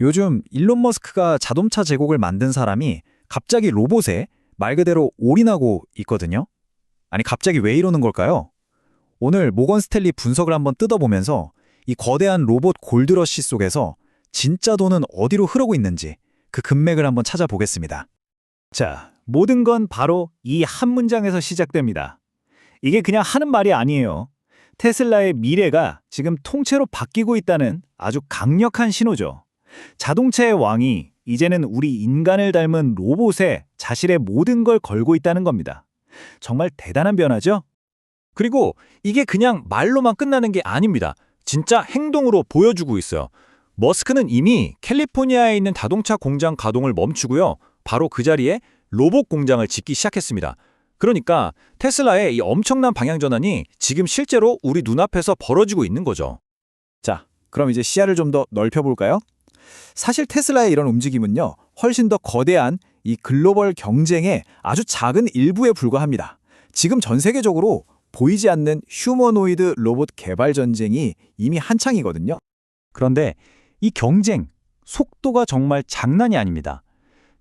요즘 일론 머스크가 자동차 제국을 만든 사람이 갑자기 로봇에 말 그대로 올인하고 있거든요. 아니 갑자기 왜 이러는 걸까요? 오늘 모건 스탠리 분석을 한번 뜯어보면서 이 거대한 로봇 골드러시 속에서 진짜 돈은 어디로 흐르고 있는지 그 금맥을 한번 찾아보겠습니다. 자, 모든 건 바로 이 한 문장에서 시작됩니다. 이게 그냥 하는 말이 아니에요. 테슬라의 미래가 지금 통째로 바뀌고 있다는 아주 강력한 신호죠. 자동차의 왕이 이제는 우리 인간을 닮은 로봇에 자신의 모든 걸 걸고 있다는 겁니다. 정말 대단한 변화죠? 그리고 이게 그냥 말로만 끝나는 게 아닙니다. 진짜 행동으로 보여주고 있어요. 머스크는 이미 캘리포니아에 있는 자동차 공장 가동을 멈추고요. 바로 그 자리에 로봇 공장을 짓기 시작했습니다. 그러니까 테슬라의 이 엄청난 방향 전환이 지금 실제로 우리 눈앞에서 벌어지고 있는 거죠. 자, 그럼 이제 시야를 좀 더 넓혀볼까요? 사실 테슬라의 이런 움직임은요, 훨씬 더 거대한 이 글로벌 경쟁의 아주 작은 일부에 불과합니다. 지금 전 세계적으로 보이지 않는 휴머노이드 로봇 개발 전쟁이 이미 한창이거든요. 그런데 이 경쟁, 속도가 정말 장난이 아닙니다.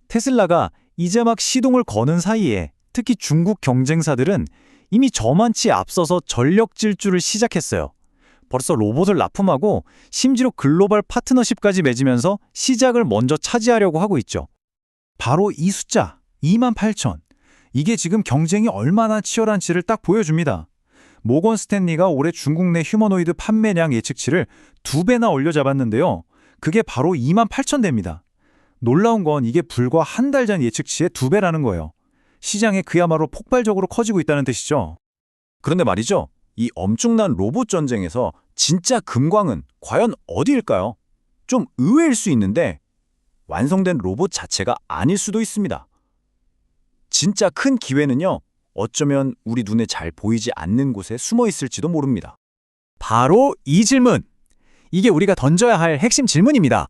테슬라가 이제 막 시동을 거는 사이에 특히 중국 경쟁사들은 이미 저만치 앞서서 전력 질주를 시작했어요. 벌써 로봇을 납품하고 심지어 글로벌 파트너십까지 맺으면서 시작을 먼저 차지하려고 하고 있죠. 바로 이 숫자, 2만 8천. 이게 지금 경쟁이 얼마나 치열한지를 딱 보여줍니다. 모건 스탠리가 올해 중국 내 휴머노이드 판매량 예측치를 두 배나 올려 잡았는데요. 그게 바로 2만 8천 대입니다. 놀라운 건 이게 불과 한 달 전 예측치의 두 배라는 거예요. 시장에 그야말로 폭발적으로 커지고 있다는 뜻이죠. 그런데 말이죠. 이 엄청난 로봇 전쟁에서 진짜 금광은 과연 어디일까요? 좀 의외일 수 있는데 완성된 로봇 자체가 아닐 수도 있습니다. 진짜 큰 기회는요. 어쩌면 우리 눈에 잘 보이지 않는 곳에 숨어 있을지도 모릅니다. 바로 이 질문. 이게 우리가 던져야 할 핵심 질문입니다.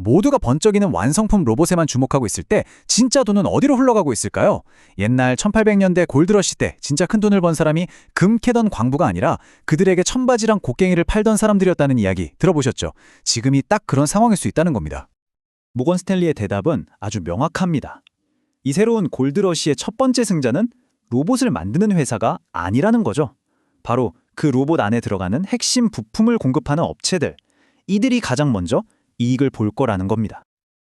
모두가 번쩍이는 완성품 로봇에만 주목하고 있을 때 진짜 돈은 어디로 흘러가고 있을까요? 옛날 1800년대 골드러시 때 진짜 큰 돈을 번 사람이 금 캐던 광부가 아니라 그들에게 천바지랑 곡괭이를 팔던 사람들이었다는 이야기 들어보셨죠? 지금이 딱 그런 상황일 수 있다는 겁니다. 모건 스탠리의 대답은 아주 명확합니다. 이 새로운 골드러시의 첫 번째 승자는 로봇을 만드는 회사가 아니라는 거죠. 바로 그 로봇 안에 들어가는 핵심 부품을 공급하는 업체들. 이들이 가장 먼저 이익을 볼 거라는 겁니다.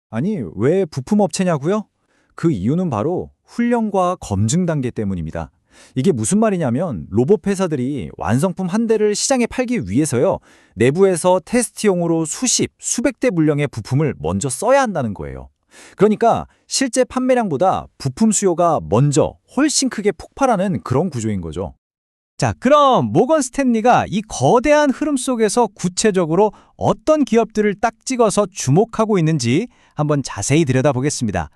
아니, 왜 부품 업체냐고요? 그 이유는 바로 훈련과 검증 단계 때문입니다. 이게 무슨 말이냐면 로봇 회사들이 완성품 한 대를 시장에 팔기 위해서요. 내부에서 테스트용으로 수십, 수백 대 물량의 부품을 먼저 써야 한다는 거예요. 그러니까 실제 판매량보다 부품 수요가 먼저 훨씬 크게 폭발하는 그런 구조인 거죠. 자, 그럼 모건 스탠리가 이 거대한 흐름 속에서 구체적으로 어떤 기업들을 딱 찍어서 주목하고 있는지 한번 자세히 들여다보겠습니다.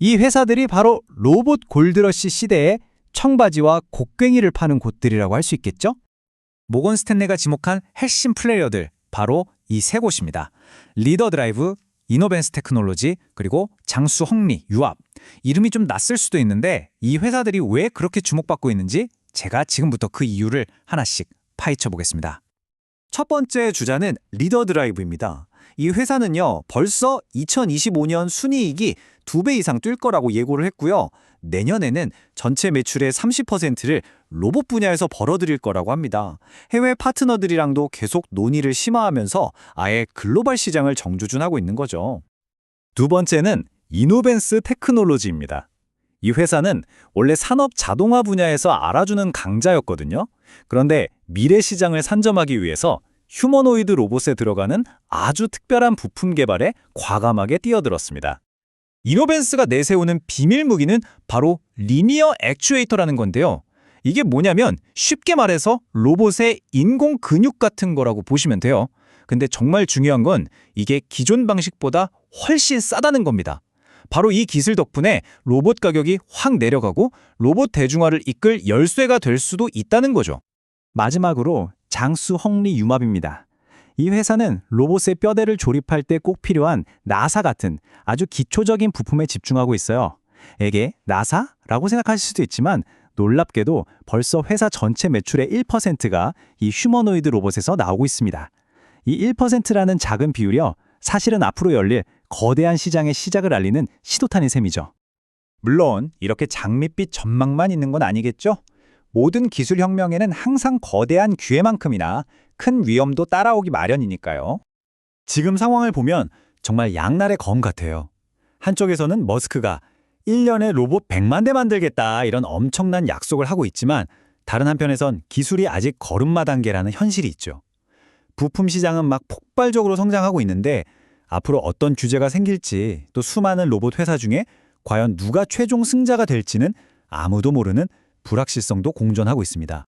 이 회사들이 바로 로봇 골드러시 시대에 청바지와 곡괭이를 파는 곳들이라고 할 수 있겠죠? 모건 스탠리가 지목한 핵심 플레이어들 바로 이 세 곳입니다. 리더 드라이브, 이노벤스 테크놀로지, 그리고 장수 헝리, 유압. 이름이 좀 낯설 수도 있는데 이 회사들이 왜 그렇게 주목받고 있는지 제가 지금부터 그 이유를 하나씩 파헤쳐 보겠습니다. 첫 번째 주자는 리더 드라이브입니다. 이 회사는요, 벌써 2025년 순이익이 두배 이상 뛸 거라고 예고를 했고요. 내년에는 전체 매출의 30%를 로봇 분야에서 벌어들일 거라고 합니다. 해외 파트너들이랑도 계속 논의를 심화하면서 아예 글로벌 시장을 정주준하고 있는 거죠. 두 번째는 이노벤스 테크놀로지입니다. 이 회사는 원래 산업 자동화 분야에서 알아주는 강자였거든요. 그런데 미래 시장을 산점하기 위해서 휴머노이드 로봇에 들어가는 아주 특별한 부품 개발에 과감하게 뛰어들었습니다. 이노벤스가 내세우는 비밀 무기는 바로 리니어 액추에이터라는 건데요. 이게 뭐냐면 쉽게 말해서 로봇의 인공 근육 같은 거라고 보시면 돼요. 근데 정말 중요한 건 이게 기존 방식보다 훨씬 싸다는 겁니다. 바로 이 기술 덕분에 로봇 가격이 확 내려가고 로봇 대중화를 이끌 열쇠가 될 수도 있다는 거죠. 마지막으로 장수 헝리 융합입니다. 이 회사는 로봇의 뼈대를 조립할 때 꼭 필요한 나사 같은 아주 기초적인 부품에 집중하고 있어요. 에게 나사라고 생각하실 수도 있지만 놀랍게도 벌써 회사 전체 매출의 1%가 이 휴머노이드 로봇에서 나오고 있습니다. 이 1%라는 작은 비율이요. 사실은 앞으로 열릴 거대한 시장의 시작을 알리는 시도탄인 셈이죠. 물론 이렇게 장밋빛 전망만 있는 건 아니겠죠? 모든 기술 혁명에는 항상 거대한 기회만큼이나 큰 위험도 따라오기 마련이니까요. 지금 상황을 보면 정말 양날의 검 같아요. 한쪽에서는 머스크가 1년에 로봇 100만 대 만들겠다 이런 엄청난 약속을 하고 있지만 다른 한편에선 기술이 아직 걸음마 단계라는 현실이 있죠. 부품 시장은 막 폭발적으로 성장하고 있는데 앞으로 어떤 규제가 생길지 또 수많은 로봇 회사 중에 과연 누가 최종 승자가 될지는 아무도 모르는 불확실성도 공존하고 있습니다.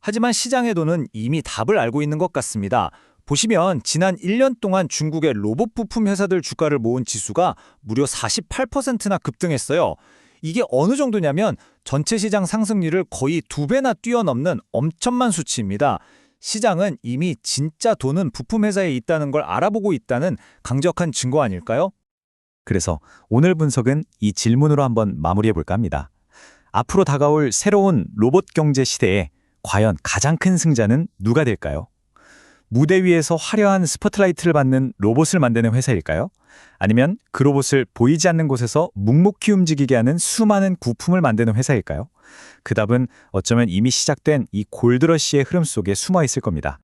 하지만 시장에도는 이미 답을 알고 있는 것 같습니다. 보시면 지난 1년 동안 중국의 로봇 부품 회사들 주가를 모은 지수가 무려 48%나 급등했어요. 이게 어느 정도냐면 전체 시장 상승률을 거의 두 배나 뛰어넘는 엄청난 수치입니다. 시장은 이미 진짜 돈은 부품 회사에 있다는 걸 알아보고 있다는 강력한 증거 아닐까요? 그래서 오늘 분석은 이 질문으로 한번 마무리해 볼까 합니다. 앞으로 다가올 새로운 로봇 경제 시대에 과연 가장 큰 승자는 누가 될까요? 무대 위에서 화려한 스포트라이트를 받는 로봇을 만드는 회사일까요? 아니면 그 로봇을 보이지 않는 곳에서 묵묵히 움직이게 하는 수많은 부품을 만드는 회사일까요? 그 답은 어쩌면 이미 시작된 이 골드러시의 흐름 속에 숨어 있을 겁니다.